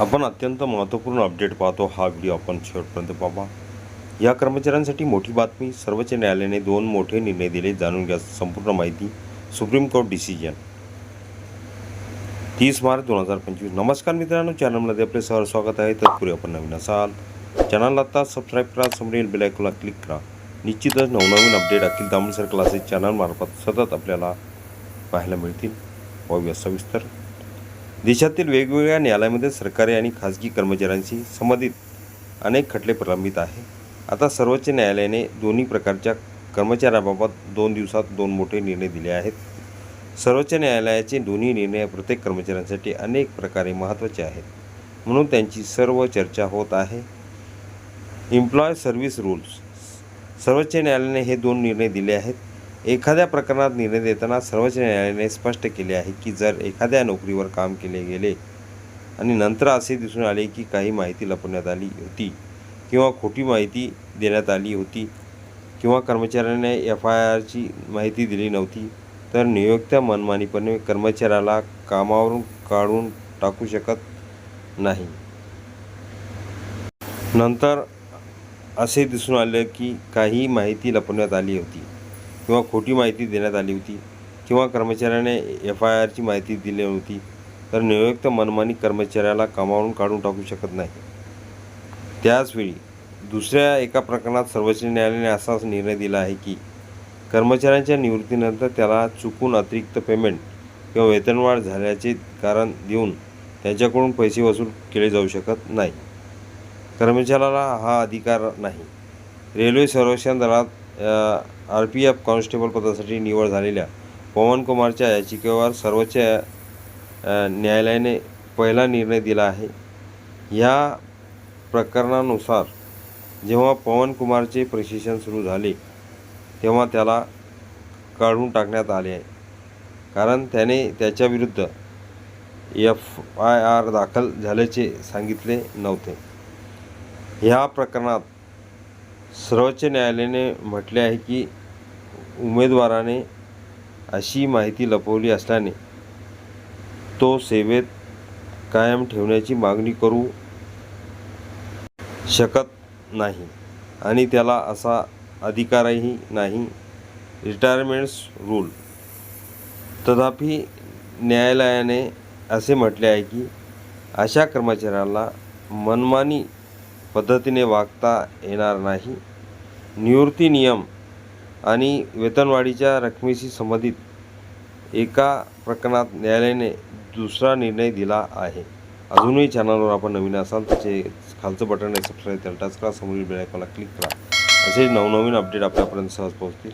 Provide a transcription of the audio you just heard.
आपण अत्यंत महत्त्वपूर्ण अपडेट पाहतो हा व्हिडिओ आपण शेवटपर्यंत पाहा. या कर्मचाऱ्यांसाठी मोठी बातमी सर्वोच्च न्यायालयाने दोन मोठे निर्णय दिले जाणून घ्या संपूर्ण माहिती सुप्रीम कोर्ट डिसिजन. तीस मार्च दोन हजार पंचवीस. नमस्कार मित्रांनो चॅनलमध्ये आपले सहर स्वागत आहे. तत्पूर्वी आपण नवीन असाल चॅनलला आता सबस्क्राईब करा समोरील बेलायकोला क्लिक करा. निश्चितच नवनवीन अपडेट अखिल तांबडसर क्लासेस चॅनलमार्फत सतत आपल्याला पाहायला मिळतील. पाहूया सविस्तर देशातील वेगवेगळ्या न्यायालयामध्ये सरकारी आणि खाजगी कर्मचाऱ्यांशी संबंधित अनेक खटले प्रलंबित आहे. आता सर्वोच्च न्यायालयाने दोन्ही प्रकारच्या कर्मचाऱ्याबाबत दोन दिवसात दोन मोठे निर्णय दिले आहेत. सर्वोच्च न्यायालयाचे दोन्ही निर्णय प्रत्येक कर्मचाऱ्यांसाठी अनेक प्रकारे महत्त्वाचे आहेत. म्हणून त्यांची सर्व चर्चा होत आहे. एम्प्लॉय सर्व्हिस रूल्स सर्वोच्च न्यायालयाने हे दोन निर्णय दिले आहेत. एखाद्या प्रकरणात निर्णय देताना सर्वोच्च न्यायालयाने स्पष्ट केले आहे की जर एखाद्या नोकरीवर काम केले गेले आणि नंतर असे दिसून आले की काही माहिती लपवण्यात आली होती किंवा खोटी माहिती देण्यात आली होती किंवा कर्मचाऱ्याने एफ आय आरची माहिती दिली नव्हती तर नियोक्त्या मनमानीपणे कर्मचाऱ्याला कामावरून काढून टाकू शकत नाही. नंतर असे दिसून आले की काही माहिती लपवण्यात आली होती. किंवा खोटी माहिती देण्यात आली होती किंवा कर्मचाऱ्याने एफ आय आरची माहिती दिली नव्हती तर नियुक्त मनमानी कर्मचाऱ्याला कामावरून काढून टाकू शकत नाही. त्याचवेळी दुसऱ्या एका प्रकरणात सर्वोच्च न्यायालयाने असाच निर्णय दिला आहे की कर्मचाऱ्यांच्या निवृत्तीनंतर त्याला चुकून अतिरिक्त पेमेंट किंवा वेतनवाढ झाल्याचे कारण देऊन त्यांच्याकडून पैसे वसूल केले जाऊ शकत नाही. कर्मचाऱ्याला हा अधिकार नाही. रेल्वे संरक्षण दलात आर पी एफ कॉन्स्टेबल पदासाठी निवड झालेल्या पवन कुमारच्या याचिकेवर सर्वोच्च न्यायालयाने पहिला निर्णय दिला आहे. ह्या प्रकरणानुसार जेव्हा पवन कुमारचे प्रशिक्षण सुरू झाले तेव्हा त्याला काढून टाकण्यात आले आहे. कारण त्याने त्याच्याविरुद्ध एफ आय आर दाखल झाल्याचे सांगितले नव्हते. ह्या प्रकरणात सर्वोच्च न्यायालयाने म्हटले आहे की उमेदवाराने अशी माहिती लपवली असल्याने तो सेवेत कायम ठेवण्याची मागणी करू शकत नाही आणि त्याला असा अधिकारही नाही. Retirements rule. तथापि न्यायालयाने असे म्हटले आहे की अशा कर्मचाऱ्याला मनमानी पद्धतीने वागता येणार नाही. निवृत्ती नियम आणि वेतनवाढीच्या रकमेशी संबंधित एका प्रकरणात न्यायालयाने दुसरा निर्णय दिला आहे. अजूनही चॅनलवर आपण नवीन असाल तर ते खालचं बटन आहे सबस्क्राईब त्याला टच करा समोरील बेलायकॉनला क्लिक करा. असे नवनवीन अपडेट आपल्यापर्यंत सहज पोहोचतील.